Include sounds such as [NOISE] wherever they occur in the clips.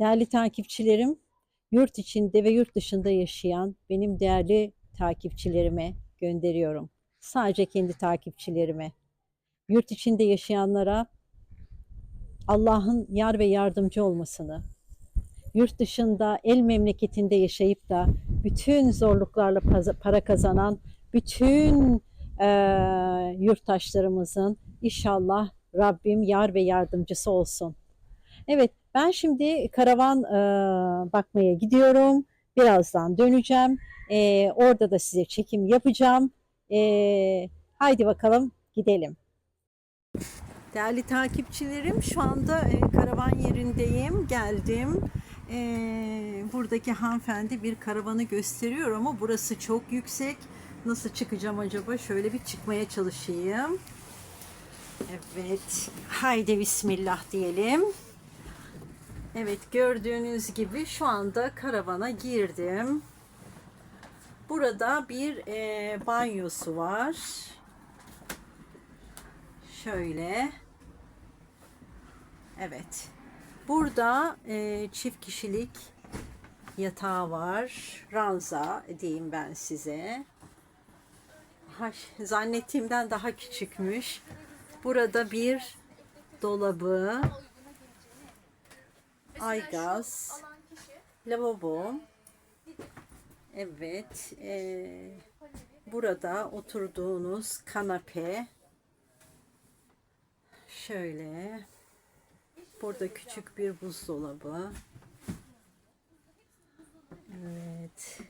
Değerli takipçilerim, yurt içinde ve yurt dışında yaşayan benim değerli takipçilerime gönderiyorum. Sadece kendi takipçilerime. Yurt içinde yaşayanlara Allah'ın yar ve yardımcı olmasını, yurt dışında el memleketinde yaşayıp da bütün zorluklarla para kazanan bütün eee, yurttaşlarımızın inşallah Rabbim yar ve yardımcısı olsun. Evet, ben şimdi karavan eee, bakmaya gidiyorum. Birazdan döneceğim. Eee, orada da size çekim yapacağım. Eee, haydi bakalım gidelim. Değerli takipçilerim, şu anda e, karavan yerindeyim. Geldim. E, buradaki hanımefendi bir karavanı gösteriyor ama burası çok yüksek. Nasıl çıkacağım acaba? Şöyle bir çıkmaya çalışayım. Evet. Haydi bismillah diyelim. Evet gördüğünüz gibi şu anda karavana girdim. Burada bir e, banyosu var. Şöyle. Evet. Burada e, çift kişilik yatağı var. Ranza diyeyim ben size. Ha, zannettiğimden daha küçükmüş. Burada bir dolabı, aygaz, lavabo. Evet. e, burada oturduğunuz kanepe. Şöyle. Burada küçük bir buzdolabı. Evet.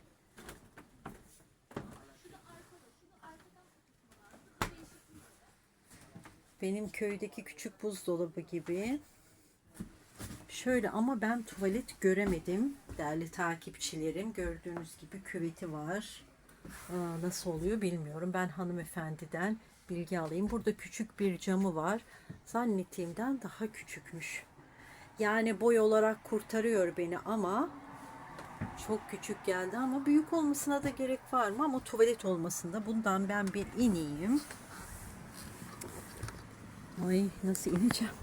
Benim köydeki küçük buzdolabı gibi. Şöyle ama ben tuvalet göremedim. Değerli takipçilerim gördüğünüz gibi küveti var. Aa, nasıl oluyor bilmiyorum. Ben hanımefendiden bilgi alayım. Burada küçük bir camı var. Zannettiğimden daha küçükmüş. Yani boy olarak kurtarıyor beni ama çok küçük geldi ama büyük olmasına da gerek var mı? Ama tuvalet olmasında bundan ben bir ineyim. Ay nasıl ineceğim?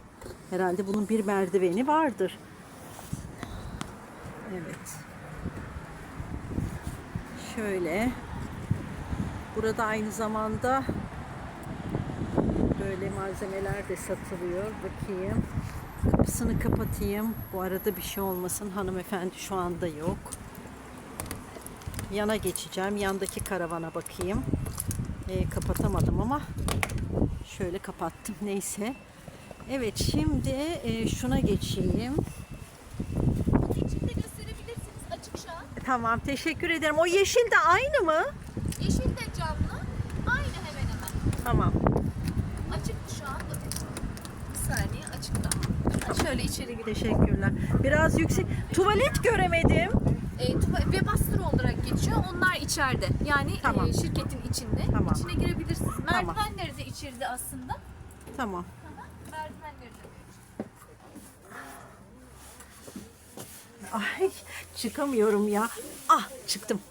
Herhalde bunun bir merdiveni vardır. Evet. Şöyle. Burada aynı zamanda böyle malzemeler de satılıyor. Bakayım. Kapısını kapatayım. Bu arada bir şey olmasın. Hanımefendi şu anda yok. Yana geçeceğim. Yandaki karavana bakayım. Ee, kapatamadım ama şöyle kapattım. Neyse. Evet şimdi e, şuna geçeyim. İçinde gösterebilirsiniz açık şu an. Tamam teşekkür ederim. O yeşil de aynı mı? Yeşil de camlı. Aynı hemen hemen. Tamam. Açık şu an. Bir saniye açıkta. Şöyle içeri gidelim. Teşekkürler. Biraz yüksek. Tuvalet göremedim. E, tuva- Webaster olarak geçiyor. Onlar içeride. Yani e, Tamam. şirketin içinde. Tamam. İçine girebilirsiniz. Tamam. Merdivenleri de içeride aslında. Tamam. Merdivenleri de. Ay çıkamıyorum ya. Ah çıktım.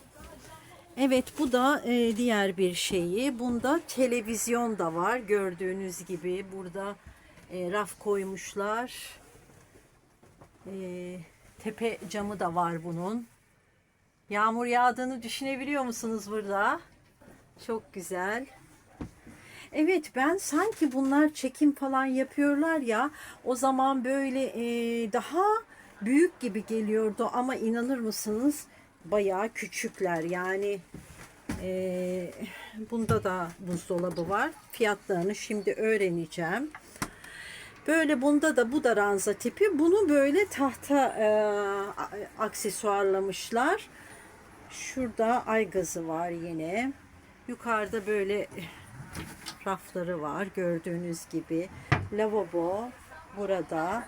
Evet bu da e, diğer bir şeyi. Bunda televizyon da var. Gördüğünüz gibi burada e, raf koymuşlar. E, tepe camı da var bunun. Yağmur yağdığını düşünebiliyor musunuz burada? Çok güzel. Evet ben sanki bunlar çekim falan yapıyorlar ya o zaman böyle e, daha büyük gibi geliyordu ama inanır mısınız bayağı küçükler yani e, bunda da buzdolabı var fiyatlarını şimdi öğreneceğim. Böyle bunda da bu da ranza tipi. Bunu böyle tahta e, aksesuarlamışlar. Şurada ay gazı var yine. Yukarıda böyle rafları var gördüğünüz gibi. Lavabo burada.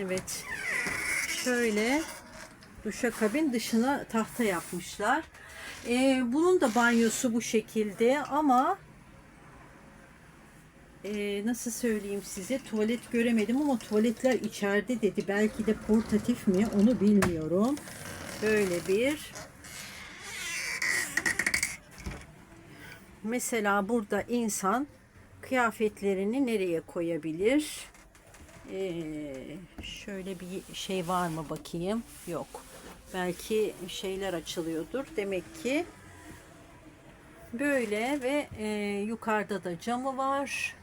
Evet. Şöyle duşakabin dışına tahta yapmışlar. Ee, bunun da banyosu bu şekilde ama ee, nasıl söyleyeyim size tuvalet göremedim ama tuvaletler içeride dedi. Belki de portatif mi onu bilmiyorum. Böyle bir Mesela burada insan kıyafetlerini nereye koyabilir? Ee, şöyle bir şey var mı bakayım? Yok. Belki şeyler açılıyordur. Demek ki böyle ve e, yukarıda da camı var.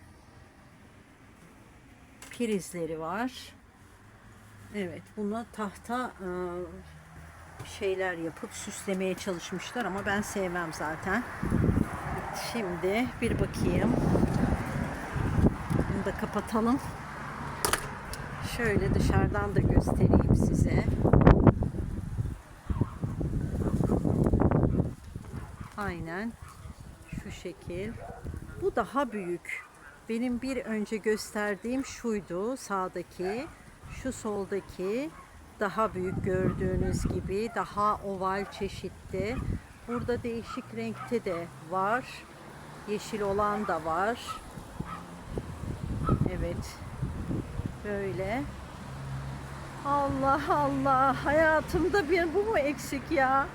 Prizleri var. Evet, buna tahta e, şeyler yapıp süslemeye çalışmışlar ama ben sevmem zaten. Şimdi bir bakayım. Bunu da kapatalım. Şöyle dışarıdan da göstereyim size. Aynen şu şekil. Bu daha büyük. Benim bir önce gösterdiğim şuydu sağdaki. Şu soldaki daha büyük gördüğünüz gibi daha oval çeşitli. Burada değişik renkte de var. Yeşil olan da var. Evet. Böyle. Allah Allah. Hayatımda bir bu mu eksik ya?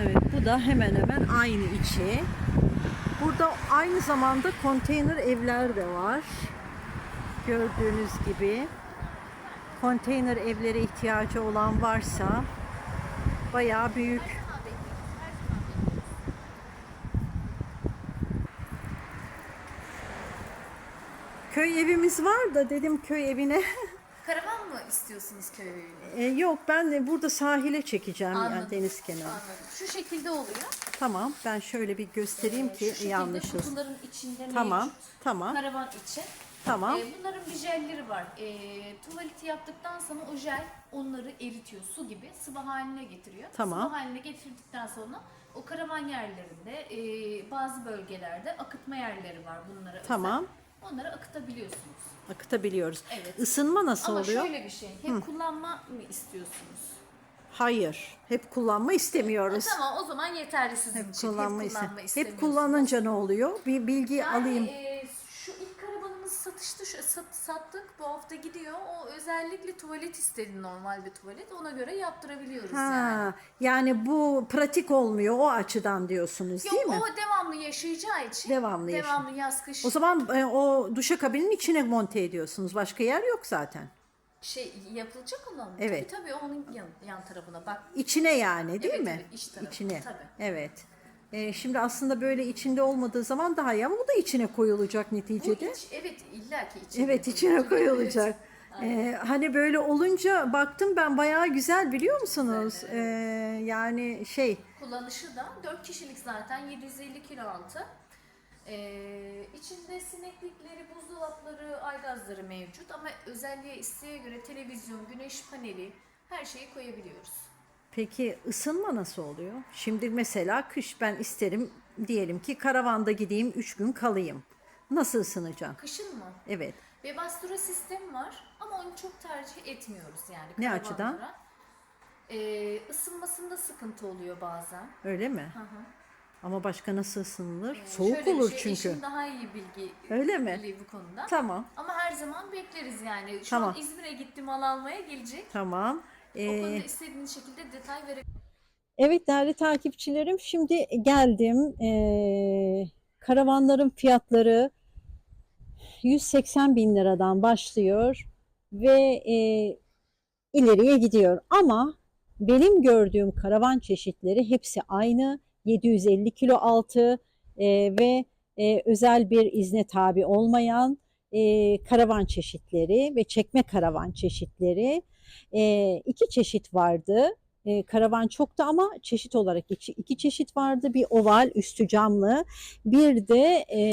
Evet bu da hemen hemen aynı içi. Burada aynı zamanda konteyner evler de var. Gördüğünüz gibi. Konteyner evlere ihtiyacı olan varsa bayağı büyük. Köy evimiz var da dedim köy evine. [LAUGHS] Karavan mı istiyorsunuz köy evini? E, yok ben de burada sahile çekeceğim yani deniz kenarı. Anladım. Şu şekilde oluyor. Tamam ben şöyle bir göstereyim Ee, ki Şu şekilde anlaşılsın. kutuların içinde Tamam mevcut. tamam Karavan için. tamam Ee, bunların bir jelleri var. Ee, tuvaleti yaptıktan sonra o jel onları eritiyor. Su gibi sıvı haline getiriyor. Tamam. Sıvı haline getirdikten sonra o karavan yerlerinde e, bazı bölgelerde akıtma yerleri var bunlara özel. Tamam. Onları akıtabiliyorsunuz. akıtabiliyoruz. Evet. Isınma nasıl Ama oluyor? şöyle bir şey. Hep kullanma mı istiyorsunuz? Hayır. Hep kullanma istemiyoruz. Tamam o zaman yeterli sizin Hep için. kullanma, iste- kullanma Hep istemiyorsunuz. kullanınca ne oluyor? Bir bilgi Yani, alayım. e, satıştı, sattık. Bu hafta gidiyor. O özellikle tuvalet istedi normal bir tuvalet. Ona göre yaptırabiliyoruz yani. Ha, yani bu pratik olmuyor o açıdan diyorsunuz Yok değil mi? o devamlı yaşayacağı için. Devamlı Devamlı yaz kış O zaman e, o duşakabinin içine monte ediyorsunuz. Başka yer yok zaten. şey yapılacak olan mı? Evet. Tabii tabii onun yan, yan tarafına bak. İçine yani değil Evet, mi? evet, iç tarafı, içine. tabii. Evet. E, şimdi aslında böyle içinde olmadığı zaman daha iyi ama bu da içine koyulacak Bu neticede. iç, evet illaki içine. Evet içine koyulacak. Ee, hani böyle olunca baktım ben bayağı güzel biliyor musunuz? Ee, yani şey Kullanışı da 4 kişilik zaten 750 kilo altı. Ee, içinde sineklikleri, buzdolapları, aygazları mevcut ama özelliğe isteğe göre televizyon, güneş paneli her şeyi koyabiliyoruz. Peki ısınma nasıl oluyor? Şimdi mesela kış ben isterim diyelim ki karavanda gideyim 3 gün kalayım. Nasıl ısınacağım? Kışın mı? Evet. Webasto sistemi var ama onu çok tercih etmiyoruz yani. Ne karavanlara. açıdan? Ee, ısınmasında sıkıntı oluyor bazen. Öyle mi? Hı hı. Ama başka nasıl ısınılır? Ee, Soğuk şöyle bir olur şey, çünkü. eşim daha iyi bilgi Öyle mi? biliyor bu konuda. Tamam. Ama her zaman bekleriz yani. Şu Tamam. an İzmir'e gitti mal almaya gelecek. Tamam. O Ee, konuda istediğiniz şekilde detay verebilirsiniz. Evet değerli takipçilerim şimdi geldim. Ee, karavanların fiyatları 180 bin liradan başlıyor ve e, ileriye gidiyor. Ama benim gördüğüm karavan çeşitleri hepsi aynı. 750 kilo altı e, ve e, özel bir izne tabi olmayan e, karavan çeşitleri ve çekme karavan çeşitleri. E, iki çeşit vardı. E, karavan çoktu ama çeşit olarak iki, iki çeşit vardı. Bir oval üstü camlı, bir de e,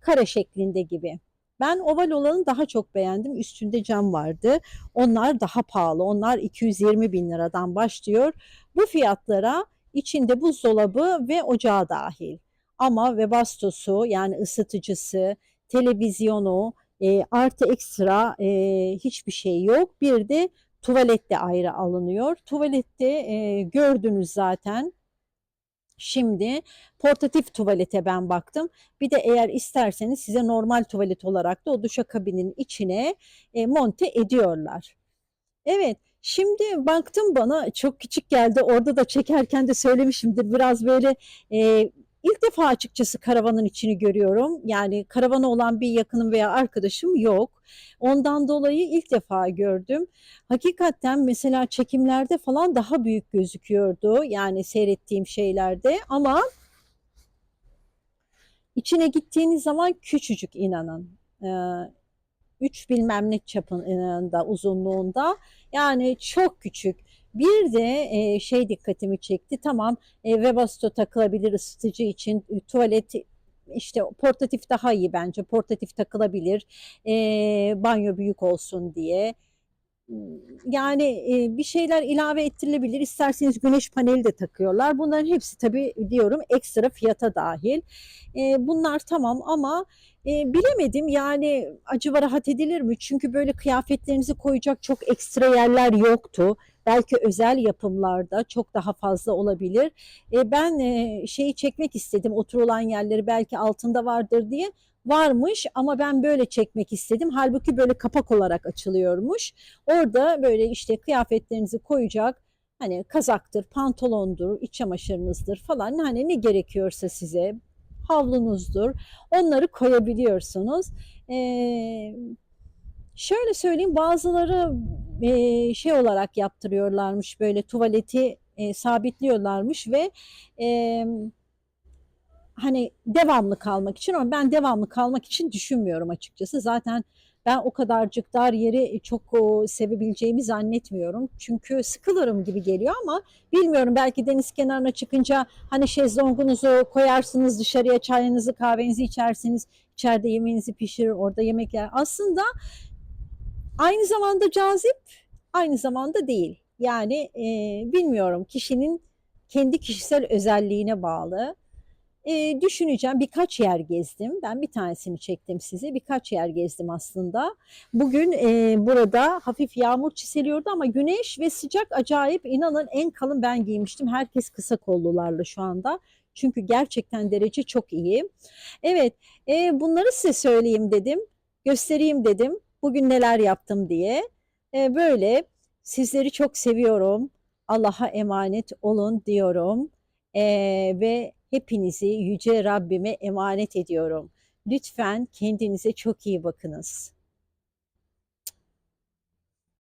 kare şeklinde gibi. Ben oval olanı daha çok beğendim. Üstünde cam vardı. Onlar daha pahalı. Onlar 220 bin liradan başlıyor. Bu fiyatlara içinde buzdolabı ve ocağı dahil. Ama Webasto'su yani ısıtıcısı, televizyonu e, artı ekstra e, hiçbir şey yok. Bir de tuvalet de ayrı alınıyor. Tuvalette e, gördünüz zaten. Şimdi portatif tuvalete ben baktım. Bir de eğer isterseniz size normal tuvalet olarak da o duşakabinin içine e, monte ediyorlar. Evet, şimdi baktım bana çok küçük geldi. Orada da çekerken de söylemişimdir. Biraz böyle e, ilk defa açıkçası karavanın içini görüyorum. Yani karavana olan bir yakınım veya arkadaşım yok. Ondan dolayı ilk defa gördüm. Hakikaten mesela çekimlerde falan daha büyük gözüküyordu. Yani seyrettiğim şeylerde ama içine gittiğiniz zaman küçücük inanın. Ee, üç bilmem ne çapında uzunluğunda yani çok küçük. Bir de e, şey dikkatimi çekti. Tamam e, Webasto takılabilir ısıtıcı için e, tuvalet işte portatif daha iyi bence. Portatif takılabilir. E, banyo büyük olsun diye. Yani e, bir şeyler ilave ettirilebilir. İsterseniz güneş paneli de takıyorlar. Bunların hepsi tabii diyorum ekstra fiyata dahil. E, bunlar tamam ama e, bilemedim yani acaba rahat edilir mi? Çünkü böyle kıyafetlerinizi koyacak çok ekstra yerler yoktu. Belki özel yapımlarda çok daha fazla olabilir. E, ben e, şeyi çekmek istedim oturulan yerleri belki altında vardır diye. Varmış ama ben böyle çekmek istedim. Halbuki böyle kapak olarak açılıyormuş. Orada böyle işte kıyafetlerinizi koyacak hani kazaktır, pantolondur, iç çamaşırınızdır falan hani ne gerekiyorsa size havlunuzdur. Onları koyabiliyorsunuz. Ee, şöyle söyleyeyim bazıları e, şey olarak yaptırıyorlarmış böyle tuvaleti e, sabitliyorlarmış ve e, hani devamlı kalmak için ama ben devamlı kalmak için düşünmüyorum açıkçası. Zaten ben o kadarcık dar yeri çok o, sevebileceğimi zannetmiyorum. Çünkü sıkılırım gibi geliyor ama bilmiyorum belki deniz kenarına çıkınca hani şezlongunuzu koyarsınız dışarıya çayınızı kahvenizi içersiniz. içeride yemeğinizi pişirir orada yemekler. Aslında aynı zamanda cazip aynı zamanda değil. Yani e, bilmiyorum kişinin kendi kişisel özelliğine bağlı. E, düşüneceğim birkaç yer gezdim. Ben bir tanesini çektim size. Birkaç yer gezdim aslında. Bugün e, burada hafif yağmur çiseliyordu ama güneş ve sıcak acayip. İnanın en kalın ben giymiştim. Herkes kısa kollularla şu anda. Çünkü gerçekten derece çok iyi. Evet e, bunları size söyleyeyim dedim. Göstereyim dedim. Bugün neler yaptım diye. E, böyle sizleri çok seviyorum. Allah'a emanet olun diyorum. E, ve hepinizi yüce Rabbime emanet ediyorum. Lütfen kendinize çok iyi bakınız.